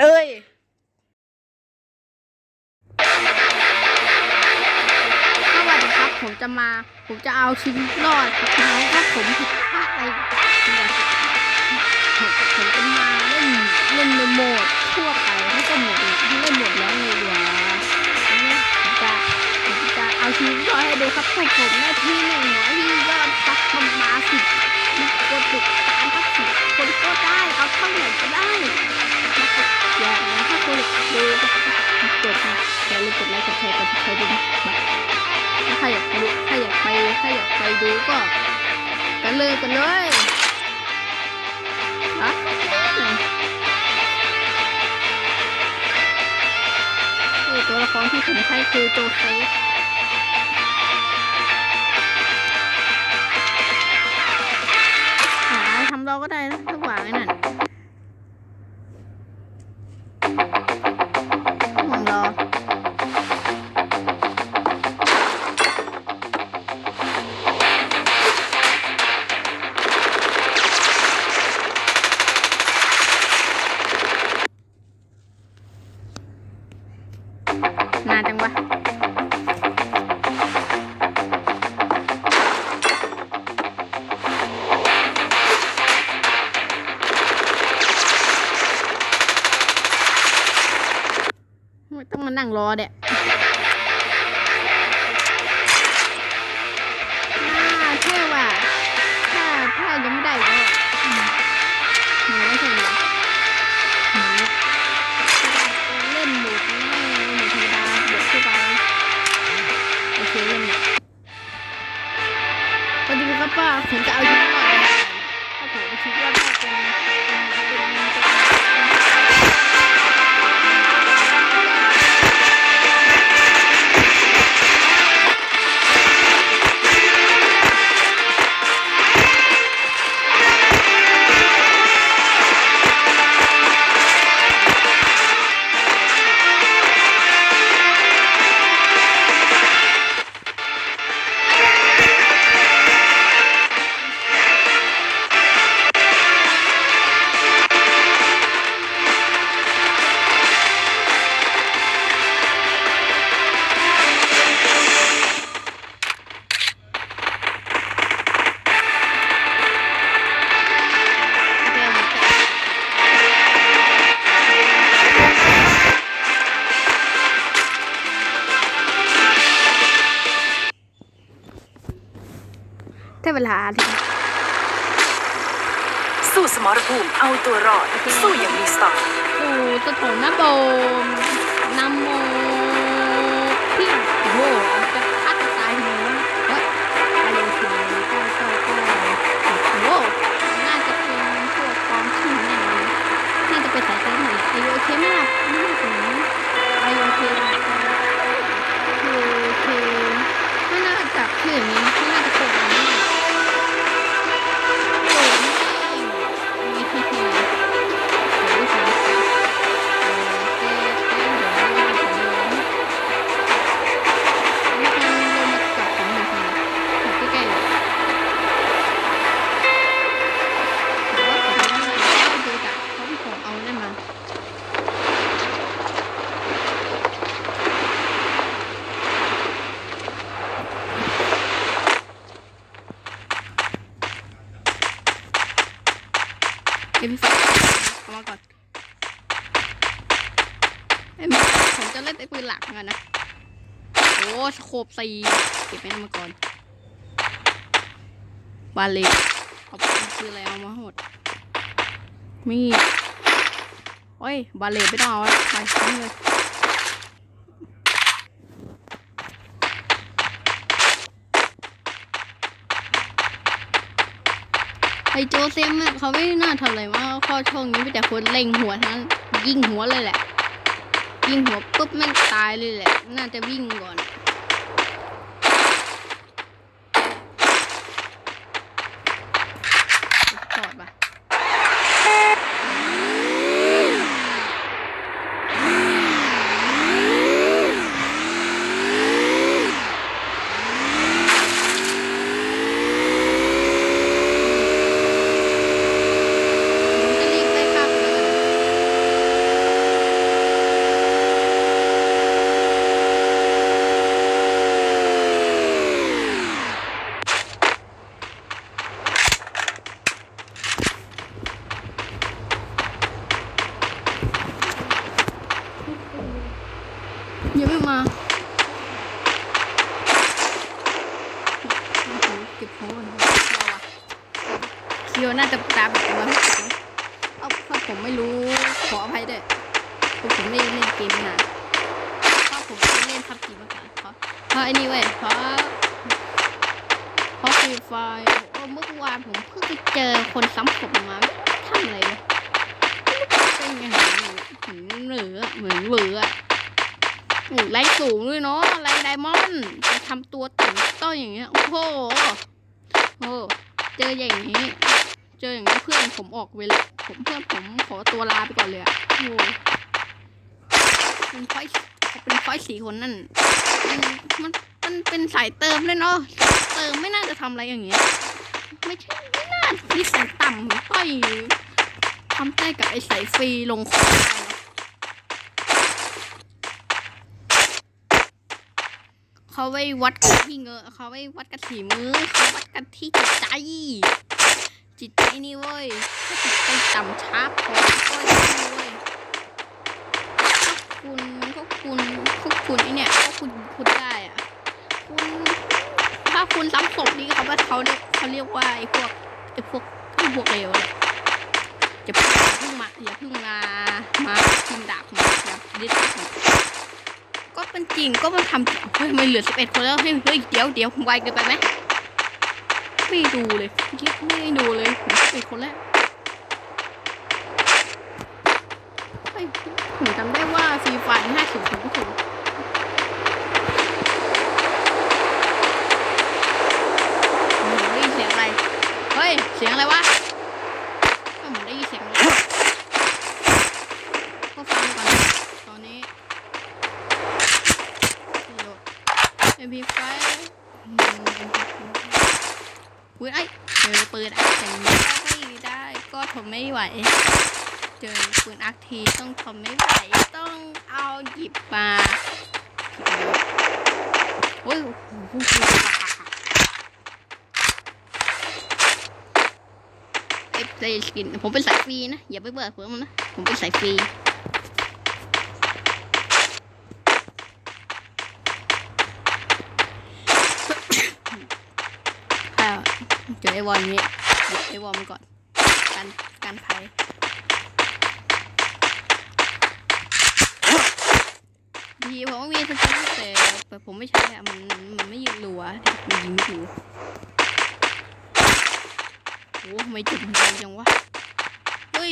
เอ้ยสวัสดีครับ ผมจะมา ผมจะเอาชีวิตรอดครับน้องถ้าผมผิดพลาดอะไรผมจะมาเล่นเล่นในโหมดทั่วไปไม่ก็โหมดที่เล่นหมดแล้วในเดือนผมจะผมจะเอาชีวิตรอดให้ดูครับพวกผมหน้าที่หนึ่งหมอที่ยอดซับทำ ถ้าอยากไปดูก็กันเลยกันเลยฮะนี่ตัวละครที่ผมใช้คือโจเซฟ นานจังวะไม่ต้องมานั่งรอเด็น่ ลาที่สู้สมรภูมิเอาตัวรอด สู้อย่างมีสไตล์ปู่สถนโบมนำโม เอ็มสองเอามาก่อนเอ้ยผมจะเล่นไอ้ปืนหลักกันนะโอ้สโคบสีเก็บไปนำมาก่อนบาเลตเอาไปซื้ออะไรเอามาหมดมีโอ้ยบาเลตไม่ต้องเอาไปทิ้งเลย ไอโจเซมอะเขาไม่น่าทำอะไรมากข้อช่องนี้มีแต่คนเล็งหัวทั้งยิงหัวเลยแหละ ยิงหัวปุ๊บแม่งตายเลยแหละ น่าจะวิ่งก่อนจอดปะผมจะรีบไปข้ามเลย มาเก็บของก่อนเคียวน่าจะตาแบบว่าเอาเพราะผมไม่รู้ ขออภัยด้วยเพราผมไม่เล่นเกมนานเพราะผมไม่เล่นพับจีมาก่อนเพราะเพราะไอ้นี่เว้ยเพราะเพราะฟรีไฟโอ้เมื่อวานผมเพิ่งไปเจอคนซ้ำผมมาทำอะไรเลยเป็นยังไงเหมือนเหลือเหมือนเหลือ โอ้แรสูงด้วยเนาะแรงไดมอนด์จะทำตัวต่ำต้อยอย่างเงี้ย โอ้โหโอ้เจออย่างนี้ เจออย่างนี้เพื่อนผมออกเวลผมเพื่อนผมขอตัวลาไปก่อนเลยอะโอ้เป็นไฟเป็นไฟสีคนนั่น มันมันเป็นสายเติมเลยเนาะเติมไม่น่าจะทำอะไรอย่างเงี้ย ไม่ใช่ไม่น่าที่สายต่ำต้อยทำได้กับไอ้สายฟรีลงคอได้ เขาไว้วัดกันที่เงอะเขาไว้วัดกันที่มือเขาวัดกันที่จิตใจ จิตใจนี่เว้ยถ้าจิตใจต่ำช้าพอก็นี่เว้ยถ้าคุณถ้าคุณถ้าคุณไอเนี่ยถ้าคุณคุณได้อะคุณถ้าคุณซ้ำศพนี่เขาว่าเขาเรียกเขาเรียกว่าไอพวกไอพวกไอพวกเลวแหละจะเพิ่งมาอย่าเพิ่งมามากินดาบมาอย่าดิ้นผมก็ เป็นจริงก็มันทำเฮ้ยมันเหลือสิบเอ็ดคนแล้วเฮ้ยเฮ้ยเดี๋ยวเดี๋ยวไวเกินไปไหมไม่ดูเลยเมื่ไม่ดูเลยผมสิบเอ็ดคนแล้วเฮ้ยผมจำได้ว่าฟรีไฟห้าสิบคนก็ถูกได้ยเสียงอะไร เฮ้ย เสียงอะไรวะก็เหมือนได้ยินเสียงอะไรก็ฟังก่อนตอนนี้ เอ็มพีไฟ อุ้ยไอเจอปืนอักอย่างนี้ไม่ได้ก็ทนไม่ไหว เจอปืนอักทีต้องทนไม่ไหวต้องเอาหยิบมาโอ้ยโอ้โหเอฟเลสกินผมเป็นสายฟรีนะอย่าไปเบิดผมนะผมเป็นสายฟรี ถ้าเจอไอวอลนี้หยิบไอวอลมาก่อนการการไพ่ดีผมว่ามีสกิลแต่แต่ผมไม่ใช้อะมันมันไม่ยืนรัวมันยิงไม่ถูกโอ้ทำไมจุดมันแรงจังวะเฮ้ย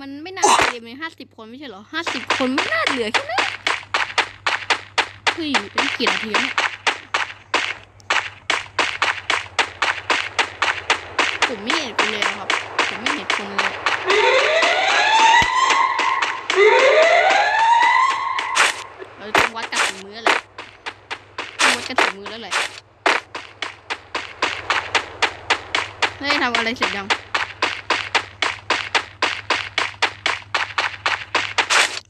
มันไม่น่าเกมเลยห้าสิบคนไม่ใช่เหรอห้าสิบคนไม่น่าเหลือแค่นั้นเฮ้ยเป็นกี่นาทีแล้วเนี่ย ผมไม่เห็นคนเลยอะครับ ผมไม่เห็นคนเลยเราต้องวัดกันถึงมือแหละต้องวัดกันถึงมือแล้วแหละเฮ้ยทำอะไรเสร็จยัง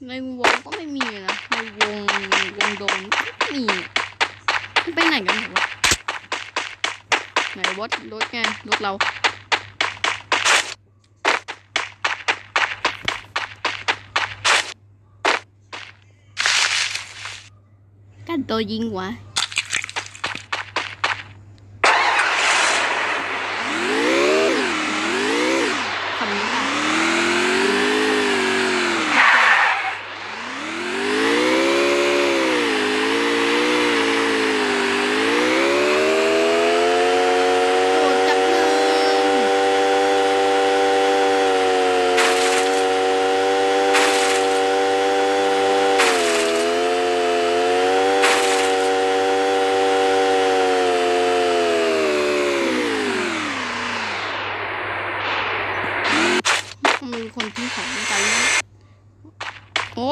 ในวงก็ไม่มีนะในวงวงโดนไม่มีไปไหนกันหมดวะไหนรถรถไงรถเรา กันตัวยิงวะคำนี้ค่ะโกรธจังเลยมีคนทิ้งของไปนะโอ้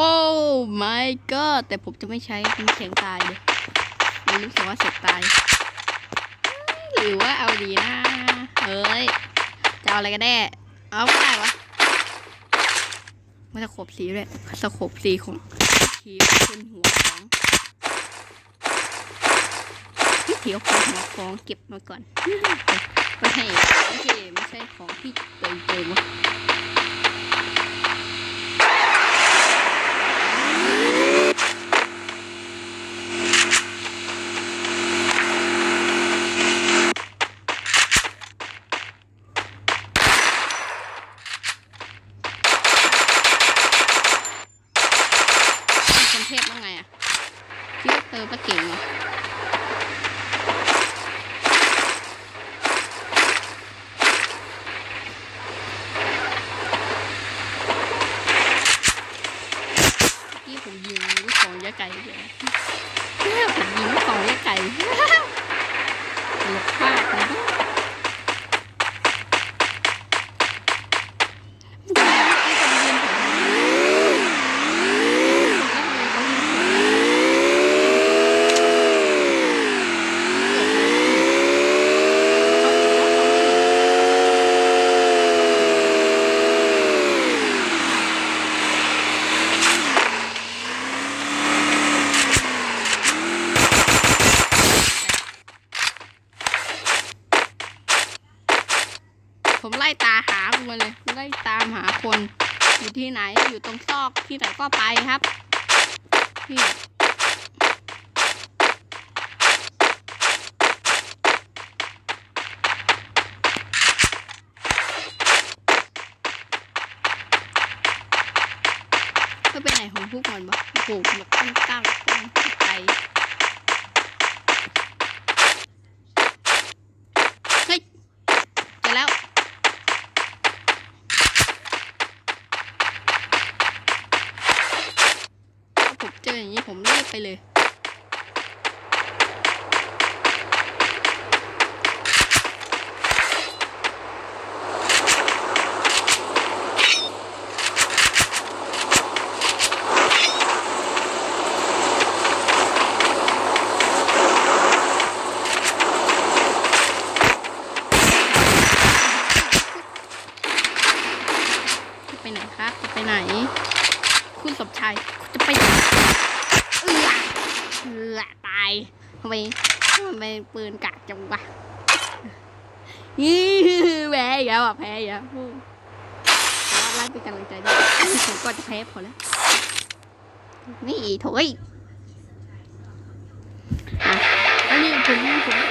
my god แต่ผมจะไม่ใช้เป็นเสียงตายเลยมันรู้สึกว่าเสียงตาย หรือว่าเอาดีนะเอ้ยจะเอาอะไรกันแน่เอาไม่ได้วะไมันจะขบสีเลยสะขบสีของทีเป็นหัวของพี่เถียวของหัวของเก็บมาก่อนไม่ให้ไม่ใช่ไม่ใช่ของที่เติมเติมวะ เทพว่าไงอะพี่เตอร์ป้าเก่งเหรอ มากเลยนะผมไล่ตาหามันเลย ไล่ตามหา คนอยู่ที่ไหนอยู่ตรงซอกที่ไหนก็ไปครับพี่ก็เป็นไหนของพวกมันวะโอ้โหแบบตั้งตั้งตั้งใจเฮ้ยเจอแล้ว ถ้าผมเจ ออย่างนี้ผมรีบไปเลย จะไปไหนครับ จะไปไหน คุณสมชายจะไปไหนเอือ ละตายทำไมทำไมปืนกัดจังวะยี่แพ้อีกแล้วอะแพ้อีกแล้วแต่ว่าไล่เป็นกำลังใจด้วยผมก็จะแพ้พอแล้ว นี่โถยอะนี่ผมผม